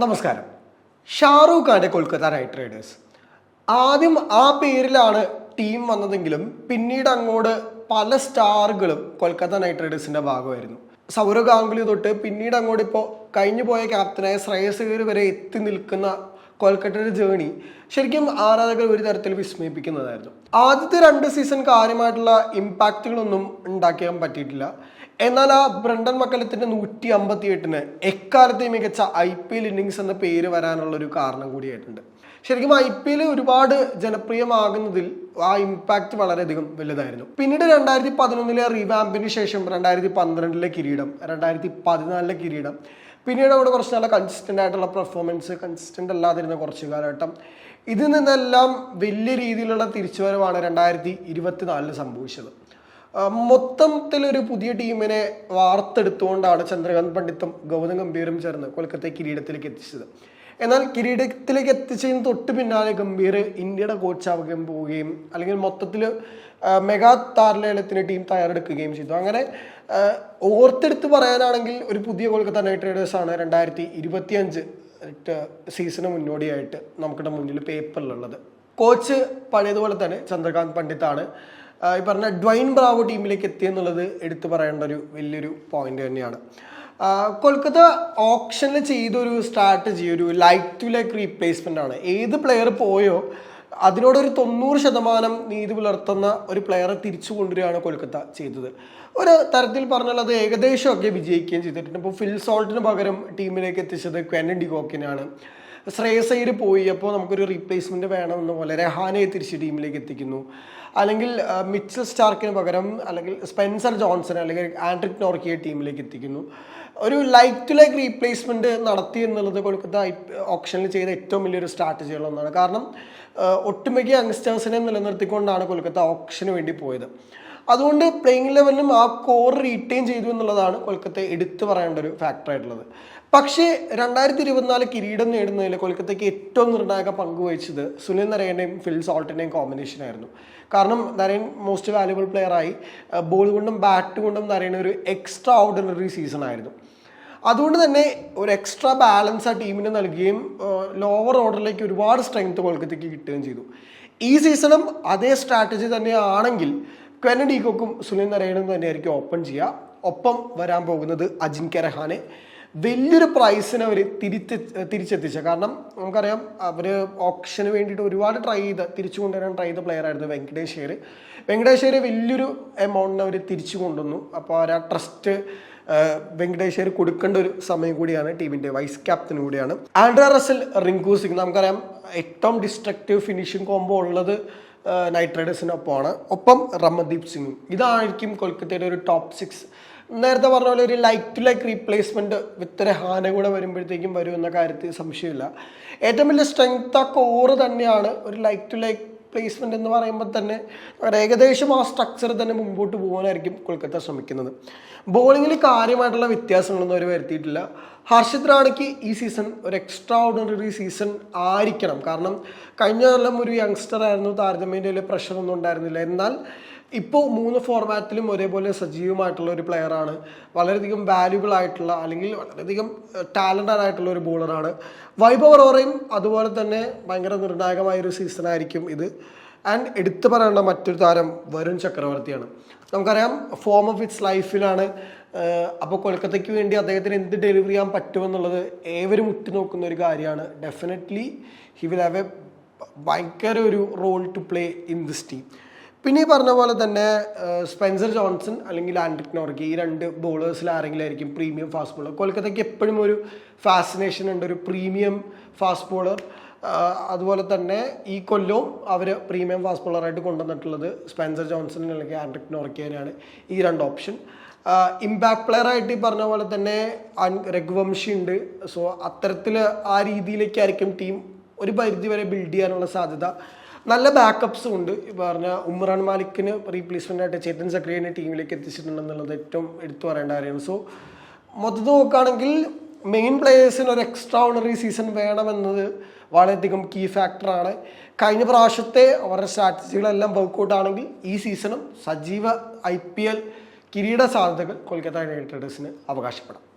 നമസ്കാരം. ഷാറൂഖ് ഖാന്റെ Kolkata night Riders. ആദ്യം ആ പേരിലാണ് ടീം വന്നതെങ്കിലും പിന്നീട് അങ്ങോട്ട് പല സ്റ്റാറുകളും കൊൽക്കത്ത നൈറ്റ് റൈഡേഴ്സിന്റെ ഭാഗമായിരുന്നു. സൗരവ് ഗാംഗുലി തൊട്ട് പിന്നീട് അങ്ങോട്ട് ഇപ്പോൾ കഴിഞ്ഞു പോയ ക്യാപ്റ്റനായ ശ്രേയസ് അയ്യർ വരെ എത്തി നിൽക്കുന്ന കൊൽക്കത്തയുടെ ജേണി ശരിക്കും ആരാധകർ ഒരു തരത്തിൽ വിസ്മയിപ്പിക്കുന്നതായിരുന്നു. ആദ്യത്തെ രണ്ട് സീസൺ കാര്യമായിട്ടുള്ള ഇമ്പാക്റ്റുകളൊന്നും ഉണ്ടാക്കിയാൻ പറ്റിയിട്ടില്ല. എന്നാൽ ആ ബ്രണ്ടൻ മക്കലത്തിന്റെ നൂറ്റി അമ്പത്തി എട്ടിന് എക്കാലത്തെയും മികച്ച ഐ പി എൽ ഇന്നിങ്സ് എന്ന പേര് വരാനുള്ള ഒരു കാരണം കൂടിയായിട്ടുണ്ട് ശരിക്കും ഐ പി എൽ ഒരുപാട് ജനപ്രിയമാകുന്നതിൽ ആ ഇമ്പാക്റ്റ് വളരെയധികം വലുതായിരുന്നു. പിന്നീട് രണ്ടായിരത്തി പതിനൊന്നിലെ റീവാമ്പിന് ശേഷം രണ്ടായിരത്തി പന്ത്രണ്ടിലെ കിരീടം രണ്ടായിരത്തി പതിനാലിലെ കിരീടം പിന്നീട് അവിടെ കുറച്ച് നല്ല കൺസിസ്റ്റന്റ് ആയിട്ടുള്ള പെർഫോമൻസ് കൺസിസ്റ്റന്റ് അല്ലാതിരുന്ന കുറച്ച് കാലഘട്ടം. ഇതിൽ നിന്നെല്ലാം വലിയ രീതിയിലുള്ള തിരിച്ചുവരവാണ് രണ്ടായിരത്തി ഇരുപത്തിനാലിൽ സംഭവിച്ചത്. മൊത്തത്തിലൊരു പുതിയ ടീമിനെ വാർത്തെടുത്തുകൊണ്ടാണ് ചന്ദ്രകാന്ത് പണ്ഡിത്തും ഗൗതം ഗംഭീറും ചേർന്ന് കൊൽക്കത്തയെ കിരീടത്തിലേക്ക് എത്തിച്ചത്. എന്നാൽ കിരീടത്തിലേക്ക് എത്തിച്ചതിന് തൊട്ട് പിന്നാലെ ഗംഭീർ ഇന്ത്യയുടെ കോച്ചാവുകയും പോവുകയും അല്ലെങ്കിൽ മൊത്തത്തിൽ മെഗാ താരലേലത്തിന് ടീം തയ്യാറെടുക്കുകയും ചെയ്തു. അങ്ങനെ ഓർത്തെടുത്ത് പറയാനാണെങ്കിൽ ഒരു പുതിയ കൊൽക്കത്ത നൈറ്റ് റൈഡേഴ്സാണ് രണ്ടായിരത്തി ഇരുപത്തിയഞ്ച് സീസണ് മുന്നോടിയായിട്ട് നമുക്കിടെ മുന്നിൽ പേപ്പറിലുള്ളത് കോച്ച് പഴയതുപോലെ തന്നെ ചന്ദ്രകാന്ത് പണ്ഡിത്താണ്. ആ, ഈ പറഞ്ഞ ഡ്വൈൻ ബ്രാവോ ടീമിലേക്ക് എത്തിയെന്നുള്ളത് എടുത്തു പറയേണ്ട ഒരു വലിയൊരു പോയിന്റ് തന്നെയാണ്. കൊൽക്കത്ത ഓപ്ഷനിൽ ചെയ്തൊരു സ്ട്രാറ്റജി ഒരു ലൈക്ക് ടു ലൈക്ക് റീപ്ലേസ്മെന്റ് ആണ്. ഏത് പ്ലെയർ പോയോ അതിനോടൊരു തൊണ്ണൂറ് ശതമാനം നീതി പുലർത്തുന്ന ഒരു പ്ലെയറെ തിരിച്ചു കൊണ്ടുവരികയാണ് കൊൽക്കത്ത ചെയ്തത്. ഒരു തരത്തിൽ പറഞ്ഞാൽ അത് ഏകദേശമൊക്കെ വിജയിക്കുകയും ചെയ്തിട്ടുണ്ട്. ഇപ്പോൾ ഫിൽ സോൾട്ടിന് പകരം ടീമിലേക്ക് എത്തിച്ചത് ക്വെനൻ അയ്യർ പോയി അപ്പോൾ നമുക്കൊരു റീപ്ലേസ്മെന്റ് വേണമെന്ന പോലെ രഹാനെ തിരിച്ച് ടീമിലേക്ക് എത്തിക്കുന്നു. അല്ലെങ്കിൽ മിച്ചൽ സ്റ്റാർക്കിന് പകരം അല്ലെങ്കിൽ സ്പെൻസർ ജോൺസൺ അല്ലെങ്കിൽ ആൻഡ്രിക് നോർക്കിയെ ടീമിലേക്ക് എത്തിക്കുന്നു. ഒരു ലൈക്ക് ടു ലൈക്ക് റീപ്ലേസ്മെന്റ് നടത്തി എന്നുള്ളത് കൊൽക്കത്ത ഓപ്ഷനിൽ ചെയ്ത ഏറ്റവും വലിയൊരു സ്ട്രാറ്റജികളൊന്നാണ് കാരണം ഒട്ടുമിക്ക യങ്സ്റ്റേഴ്സിനെ നിലനിർത്തിക്കൊണ്ടാണ് കൊൽക്കത്ത ഓപ്ഷന് വേണ്ടി പോയത്. അതുകൊണ്ട് പ്ലേയിങ് ലെവലിലും ആ കോർ റീറ്റെയിൻ ചെയ്തു എന്നുള്ളതാണ് കൊൽക്കത്ത എടുത്തു പറയേണ്ട ഒരു ഫാക്ടറായിട്ടുള്ളത് പക്ഷേ രണ്ടായിരത്തി ഇരുപത്തിനാല് കിരീടം നേടുന്നതിൽ കൊൽക്കത്തയ്ക്ക് ഏറ്റവും നിർണായക പങ്ക് വഹിച്ചത് സുനിൽ നരയന്റെയും ഫിൽ സോൾട്ടിന്റെയും കോമ്പിനേഷൻ ആയിരുന്നു. കാരണം നരയൻ മോസ്റ്റ് വാല്യുബിൾ പ്ലെയറായി ബോൾ കൊണ്ടും ബാറ്റ് കൊണ്ടും നരേൻ ഒരു എക്സ്ട്രാ ഓർഡിനറി സീസൺ ആയിരുന്നു. അതുകൊണ്ട് തന്നെ ഒരു എക്സ്ട്രാ ബാലൻസ് ആ ടീമിന് നൽകുകയും ലോവർ ഓർഡറിലേക്ക് ഒരുപാട് സ്ട്രെങ്ത് കൊൽക്കത്തയ്ക്ക് കിട്ടുകയും ചെയ്തു. ഈ സീസണും അതേ സ്ട്രാറ്റജി തന്നെയാണെങ്കിൽ ക്വെനഡീക്കൊക്കും സുനിൽ നരേനും തന്നെയായിരിക്കും ഓപ്പൺ ചെയ്യുക. ഒപ്പം വരാൻ പോകുന്നത് അജിൻക്യ രഹാനെ വലിയൊരു പ്രൈസിന് അവർ തിരിച്ച് തിരിച്ചെത്തിച്ച. കാരണം നമുക്കറിയാം അവർ ഓപ്ഷന് വേണ്ടിയിട്ട് ഒരുപാട് ട്രൈ ചെയ്ത തിരിച്ചു കൊണ്ടുവരാൻ ട്രൈ ചെയ്ത പ്ലെയർ ആയിരുന്നു വെങ്കടേഷ് വെങ്കടേഷ് വലിയൊരു എമൗണ്ടിന് അവർ തിരിച്ചു കൊണ്ടുവന്നു. അപ്പോൾ ആ ട്രസ്റ്റ് വെങ്കടേഷ് അയ്യർ കൊടുക്കേണ്ട ഒരു സമയം കൂടിയാണ് ടീമിന്റെ വൈസ് ക്യാപ്റ്റൻ കൂടിയാണ്. Andre Russell Rinku Singh. നമുക്കറിയാം ഏറ്റവും ഡിസ്ട്രക്റ്റീവ് ഫിനിഷിംഗ് കോംബോ ഉള്ളത് നൈറ്റ് റൈഡേഴ്സിനൊപ്പമാണ് ഒപ്പം റമദീപ് സിംഗും. ഇതായിരിക്കും കൊൽക്കത്തയുടെ ഒരു ടോപ്പ് സിക്സ് നേരത്തെ പറഞ്ഞ പോലെ ഒരു like to like replacement with ഹാന കൂടെ വരുമ്പോഴത്തേക്കും വരും എന്ന കാര്യത്തിൽ സംശയമില്ല. ഏറ്റവും വലിയ സ്ട്രെങ്ത് ആ കോറ് തന്നെയാണ് ഒരു ലൈക്ക് ടു ലൈക്ക് പ്ലേസ്മെന്റ് എന്ന് പറയുമ്പോൾ തന്നെ ഏകദേശം ആ സ്ട്രക്ചർ തന്നെ മുമ്പോട്ട് പോകാനായിരിക്കും കൊൽക്കത്ത ശ്രമിക്കുന്നത്. ബോളിങ്ങിൽ കാര്യമായിട്ടുള്ള വ്യത്യാസങ്ങളൊന്നും അവർ വരുത്തിയിട്ടില്ല. ഹർഷിത് റാണിക്ക് ഈ സീസൺ ഒരു എക്സ്ട്രാ ഓർഡിനറി സീസൺ ആയിരിക്കണം. കാരണം കഴിഞ്ഞ കൊല്ലം ഒരു യങ്സ്റ്റർ ആയിരുന്നു താരതമ്യേന വലിയ പ്രഷറൊന്നും ഉണ്ടായിരുന്നില്ല. എന്നാൽ ഇപ്പോൾ മൂന്ന് ഫോർമാറ്റിലും ഒരേപോലെ സജീവമായിട്ടുള്ള ഒരു പ്ലെയറാണ് വളരെയധികം വാല്യുബിൾ ആയിട്ടുള്ള അല്ലെങ്കിൽ വളരെയധികം ടാലന്റഡ് ആയിട്ടുള്ള ഒരു ബോളറാണ് വൈഭവ് റോറയും അതുപോലെ തന്നെ ഭയങ്കര നിർണായകമായ ഒരു സീസൺ ആയിരിക്കും ഇത്. ആൻഡ് എടുത്തു പറയേണ്ട മറ്റൊരു താരം വരുൺ ചക്രവർത്തിയാണ്. നമുക്കറിയാം ഫോം ഓഫ് ഇറ്റ്സ് ലൈഫിലാണ് അപ്പോൾ കൊൽക്കത്തയ്ക്ക് വേണ്ടി അദ്ദേഹത്തിന് എന്ത് ഡെലിവറി ചെയ്യാൻ പറ്റുമെന്നുള്ളത് ഏവരും ഉറ്റുനോക്കുന്ന ഒരു കാര്യമാണ്. Definitely he will have a ഭയങ്കര ഒരു role to play in this team പിന്നെ ഈ പറഞ്ഞ പോലെ തന്നെ സ്പെൻസർ ജോൺസൺ അല്ലെങ്കിൽ ആൻഡ്രിക് നോർക്കി ഈ രണ്ട് ബോളേഴ്സിൽ ആരെങ്കിലും ആയിരിക്കും പ്രീമിയം ഫാസ്റ്റ് ബോളർ കൊൽക്കത്തയ്ക്ക് എപ്പോഴും ഒരു ഫാസിനേഷൻ ഉണ്ട് ഒരു പ്രീമിയം ഫാസ്റ്റ് ബോളർ അതുപോലെ തന്നെ ഈ കൊല്ലവും അവർ പ്രീമിയം ഫാസ്റ്റ് ബോളറായിട്ട് കൊണ്ടുവന്നിട്ടുള്ളത് സ്പെൻസർ ജോൺസൺ അല്ലെങ്കിൽ ആൻഡ്രിക് നോർക്കിയാണ് ഈ രണ്ട് ഓപ്ഷൻ ഇമ്പാക്ട് പ്ലെയർ ആയിട്ട് ഈ പറഞ്ഞ പോലെ തന്നെ രഘുവംശി ഉണ്ട്. സോ അത്തരത്തിൽ ആ രീതിയിലേക്കായിരിക്കും ടീം ഒരു പരിധി വരെ ബിൽഡ് ചെയ്യാനുള്ള സാധ്യത. നല്ല ബാക്കപ്സും ഉണ്ട്. പറഞ്ഞ ഉമ്രാൻ മാലിക്കിന് റീപ്ലേസ്മെന്റ് ആയിട്ട് ചേതൻ സക്രിയനെ ടീമിലേക്ക് എത്തിച്ചിട്ടുണ്ട് എന്നുള്ളത് ഏറ്റവും എടുത്തു പറയേണ്ട കാര്യമാണ്. സോ മൊത്തത്തിൽ നോക്കുകയാണെങ്കിൽ മെയിൻ പ്ലേയേഴ്സിന് ഒരു എക്സ്ട്രാ ഓർഡിനറി സീസൺ വേണമെന്നത് വളരെയധികം കീ ഫാക്ടറാണ് കഴിഞ്ഞ പ്രാവശ്യത്തെ അവരുടെ സ്ട്രാറ്റജികളെല്ലാം വർക്കൗട്ട് ആണെങ്കിൽ ഈ സീസണും സജീവ ഐ പി എൽ കിരീട സാധ്യതകൾ കൊൽക്കത്ത നൈറ്റ് റൈഡേഴ്സിന് അവകാശപ്പെടാം.